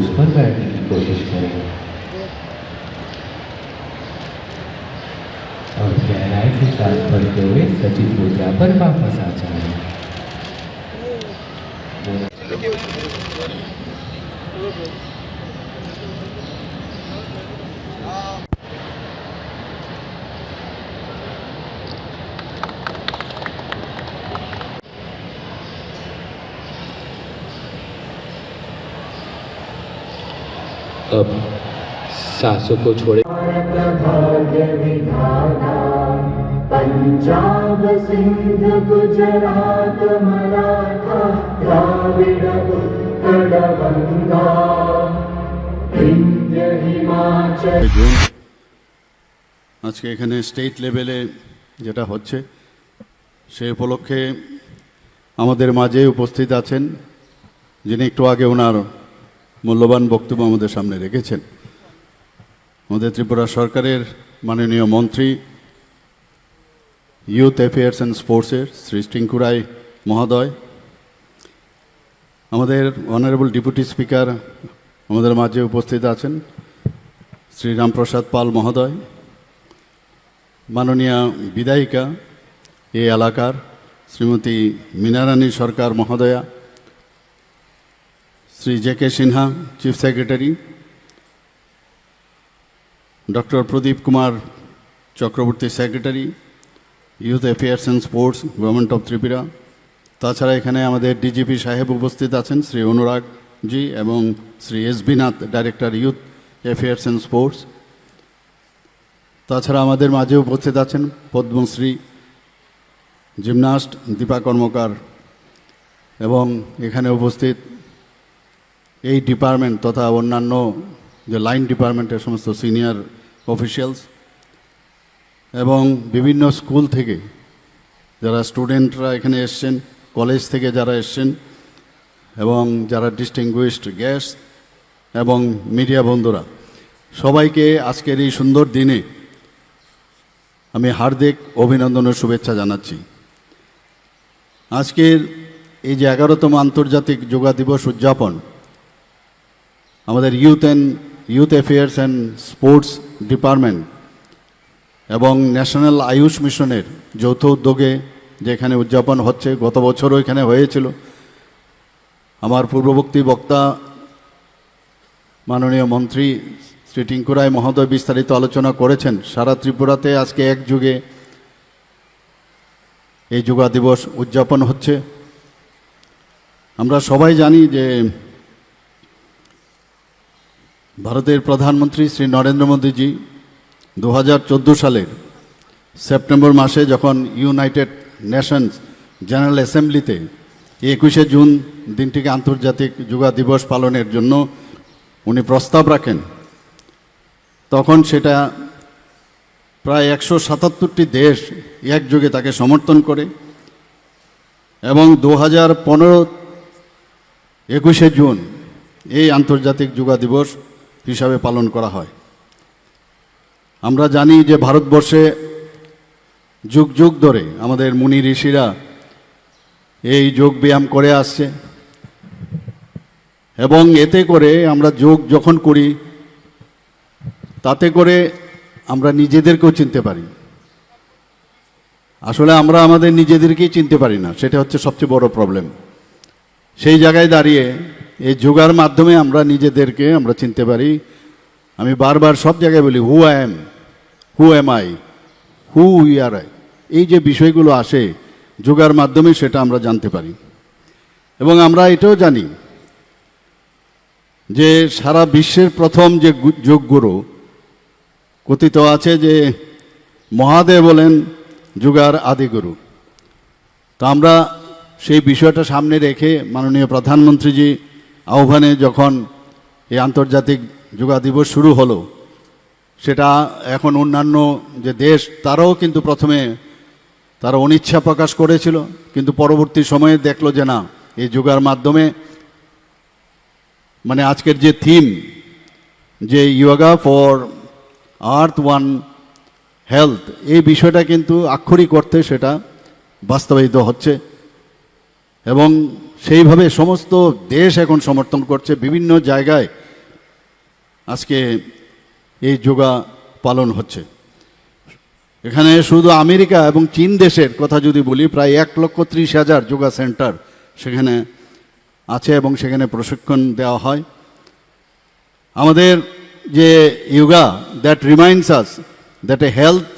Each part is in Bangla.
उस पर बैठने की कोशिश करें और गहराई से सांस भरते हुए सचिव ऊर्जा पर वापस आ जाएँ। अब सांसों को छोड़े भाग्य विधाता पंजाब सिंध गुजरात मराठा द्राविड उत्कल गंगा विंध्य हिमाचल জুন আজকে এখানে স্টেট লেভেলে যেটা হচ্ছে সেই উপলক্ষে আমাদের মাঝে উপস্থিত আছেন যিনি একটু আগে ওনার মূল্যবান বক্তব্য আমাদের সামনে রেখেছেন। আমাদের ত্রিপুরা সরকারের মাননীয় মন্ত্রী ইউথ অ্যাফেয়ার্স অ্যান্ড স্পোর্টসের শ্রী টিঙ্কুরাই মহোদয়, আমাদের অনারেবল ডেপুটি স্পিকার আমাদের মাঝে উপস্থিত আছেন শ্রী রামপ্রসাদ পাল মহোদয়, মাননীয় বিধায়িকা এই এলাকার Shrimati Minarani Sarkar মহোদয়া Shri J K Sinha chief secretary doctor Pradip Kumar Chakraborty secretary youth affairs and sports government of Tripura তাছাড়া এখানে আমাদের ডিজিপি সাহেব উপস্থিত আছেন শ্রী অনুরাগ জি এবং Shri S Binath director youth affairs and sports তাছাড়া আমাদের মাঝে উপস্থিত আছেন পদ্মশ্রী জিমনাস্ট, দীপা কর্মকার এবং এখানে উপস্থিত এই ডিপার্টমেন্ট তথা অন্যান্য যে লাইন ডিপার্টমেন্টের সমস্ত সিনিয়র অফিসিয়ালস এবং বিভিন্ন স্কুল থেকে যারা স্টুডেন্টরা এখানে এসছেন, কলেজ থেকে যারা এসছেন এবং যারা ডিস্টিংগুইশড গেস্ট এবং মিডিয়া বন্ধুরা, সবাইকে আজকের এই সুন্দর দিনে আমি হার্দিক অভিনন্দনের শুভেচ্ছা জানাচ্ছি। আজকের এই যে এগারোতম আন্তর্জাতিক যোগা দিবস উদযাপন আমাদের youth and youth affairs and sports department এবং ন্যাশনাল আয়ুষ মিশনের যৌথ উদ্যোগে যেখানে উদযাপন হচ্ছে, গত বছরও এখানে হয়েছিল। আমার পূর্ববর্তী বক্তা, মাননীয় মন্ত্রী শ্রী টিঙ্কুরায় মহোদয় বিস্তারিত আলোচনা করেছেন। সারা ত্রিপুরাতে আজকে এক যুগে এই যোগা দিবস উদযাপন হচ্ছে। আমরা সবাই জানি যে ভারতের প্রধানমন্ত্রী শ্রী নরেন্দ্র মোদীজি দু হাজার চোদ্দ সালের সেপ্টেম্বর মাসে যখন ইউনাইটেড নেশনস জেনারেল অ্যাসেম্বলিতে একুশে জুন দিনটিকে আন্তর্জাতিক যোগা দিবস পালনের জন্য উনি প্রস্তাব রাখেন, তখন সেটা প্রায় একশো সাতাত্তরটি দেশ একযোগে তাকে সমর্থন করে এবং দু হাজার পনেরো একুশে জুন এই আন্তর্জাতিক যোগা দিবস হিসাবে পালন করা হয়। আমরা জানি যে ভারতবর্ষে যুগ যুগ ধরে আমাদের মুনি ঋষিরা এই যোগ ব্যায়াম করে আসছে এবং এতে করে আমরা যোগ যখন করি, তাতে করে আমরা নিজেদেরকেও চিনতে পারি। আসলে আমরা আমাদের নিজেদেরকেই চিনতে পারি না, সেটা হচ্ছে সবচেয়ে বড় প্রবলেম সেই জায়গায় দাঁড়িয়ে এই যোগার মাধ্যমে আমরা নিজেদেরকে আমরা চিনতে পারি। আমি বারবার সব জায়গায় বলি who I am who am I who we are I এই যে বিষয়গুলো আসে যোগার মাধ্যমে, সেটা আমরা জানতে পারি। এবং আমরা এটাও জানি যে সারা বিশ্বের প্রথম যে যোগগুরু কথিত আছে যে মহাদেব বলেন যুগার আদিগুরু। তো আমরা সেই বিষয়টা সামনে রেখে মাননীয় প্রধানমন্ত্রীজি আহ্বানে যখন এই আন্তর্জাতিক যোগা দিবস শুরু হলো, সেটা এখন অন্যান্য যে দেশ, তারাও কিন্তু প্রথমে তারা অনিচ্ছা প্রকাশ করেছিল, কিন্তু পরবর্তী সময়ে দেখল যে না, এই যোগার মাধ্যমে মানে আজকের যে থিম, যে yoga for earth one health, এই বিষয়টা কিন্তু আক্ষরিক অর্থে সেটা বাস্তবায়িত হচ্ছে। এবং সেইভাবে সমস্ত দেশ এখন সমর্থন করছে বিভিন্ন জায়গায়। আজকে এই যোগা পালন হচ্ছে। এখানে শুধু আমেরিকা এবং চীন দেশের কথা যদি বলি, প্রায় এক লক্ষ ত্রিশ হাজার যোগা সেন্টার সেখানে আছে এবং সেখানে প্রশিক্ষণ দেওয়া হয়। আমাদের যে yoga that reminds us that a health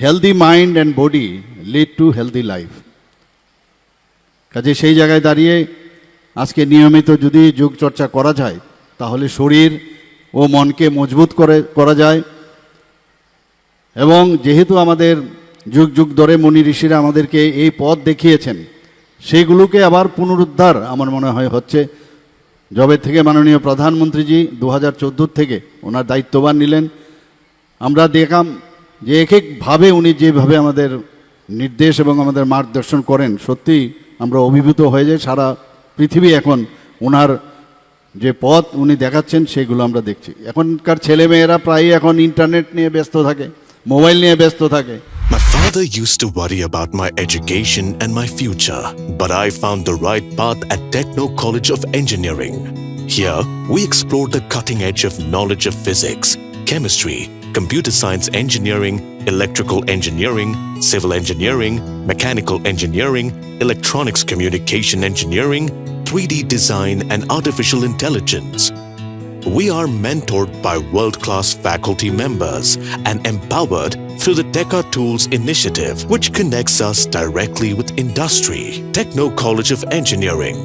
healthy mind and body lead to healthy life কাজে সেই জায়গায় দাঁড়িয়ে আজকে নিয়মিত যদি যোগ চর্চা করা যায়, তাহলে শরীর ও মনকে মজবুত করে, করা যায়। এবং যেহেতু আমাদের যুগ যুগ ধরে মুনি ঋষিরা আমাদেরকে এই পথ দেখিয়েছেন সেইগুলোকে আবার পুনরুদ্ধার আমার মনে হয় হচ্ছে। জবে থেকে মাননীয় প্রধানমন্ত্রীজি দু হাজার থেকে ওনার দায়িত্ববান নিলেন। আমরা দেখলাম যে এক একভাবে উনি যেভাবে আমাদের নির্দেশ এবং আমাদের মার্গদর্শন করেন সত্যি আমরা অভিভূত হয়ে যাই সারা পৃথিবী এখন ওনার যে পথ উনি দেখাচ্ছেন সেগুলো আমরা দেখছি এখনকার ছেলেমেয়েরা প্রায়ই এখন ইন্টারনেট নিয়ে ব্যস্ত থাকে মোবাইল নিয়ে ব্যস্ত থাকে My father used to worry about my education and my future, but I found the right path at Techno College of Engineering. Here, we explore the cutting edge of knowledge of physics, chemistry, computer science engineering, electrical engineering, civil engineering, mechanical engineering, electronics communication engineering, 3D design, and artificial intelligence. We are mentored by world class faculty members and empowered through the Teka Tools initiative, which connects us directly with industry. Techno College of Engineering,